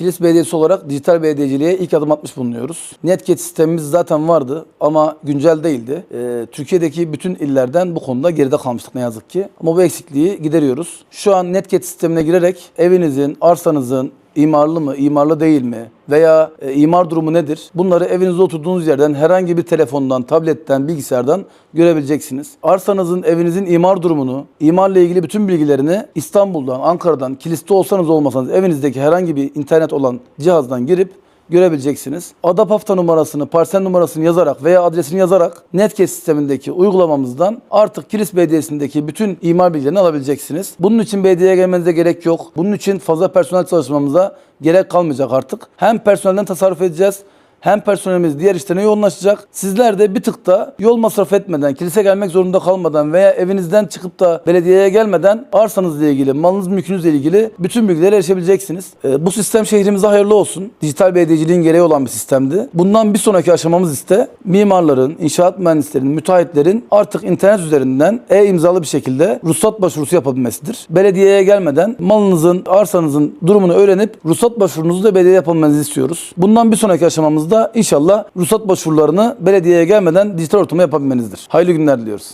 Kilis Belediyesi olarak dijital belediyeciliğe ilk adım atmış bulunuyoruz. Netcat sistemimiz zaten vardı ama güncel değildi. Ee, Türkiye'deki bütün illerden bu konuda geride kalmıştık ne yazık ki. Ama bu eksikliği gideriyoruz. Şu an Netcat sistemine girerek evinizin, arsanızın, imarlı mı, imarlı değil mi veya e, imar durumu nedir? Bunları evinizde oturduğunuz yerden herhangi bir telefondan, tabletten, bilgisayardan görebileceksiniz. Arsanızın, evinizin imar durumunu, imarla ilgili bütün bilgilerini İstanbul'dan, Ankara'dan, kiliste olsanız olmasanız evinizdeki herhangi bir internet olan cihazdan girip görebileceksiniz. Adapafta numarasını, parsel numarasını yazarak veya adresini yazarak Netcast sistemindeki uygulamamızdan artık Kilis Belediyesi'ndeki bütün imar bilgilerini alabileceksiniz. Bunun için belediyeye gelmenize gerek yok. Bunun için fazla personel çalışmamıza gerek kalmayacak artık. Hem personelden tasarruf edeceğiz hem personelimiz diğer işlerine yoğunlaşacak. Sizler de bir tık da yol masraf etmeden, kilise gelmek zorunda kalmadan veya evinizden çıkıp da belediyeye gelmeden arsanızla ilgili, malınız mülkünüzle ilgili bütün bilgilere erişebileceksiniz. Ee, bu sistem şehrimize hayırlı olsun. Dijital belediyeciliğin gereği olan bir sistemdi. Bundan bir sonraki aşamamız ise mimarların, inşaat mühendislerinin, müteahhitlerin artık internet üzerinden e-imzalı bir şekilde ruhsat başvurusu yapabilmesidir. Belediyeye gelmeden malınızın, arsanızın durumunu öğrenip ruhsat başvurunuzu da belediye yapabilmenizi istiyoruz. Bundan bir sonraki aşamamızda inşallah ruhsat başvurularını belediyeye gelmeden dijital ortamda yapabilmenizdir. Hayırlı günler diliyoruz.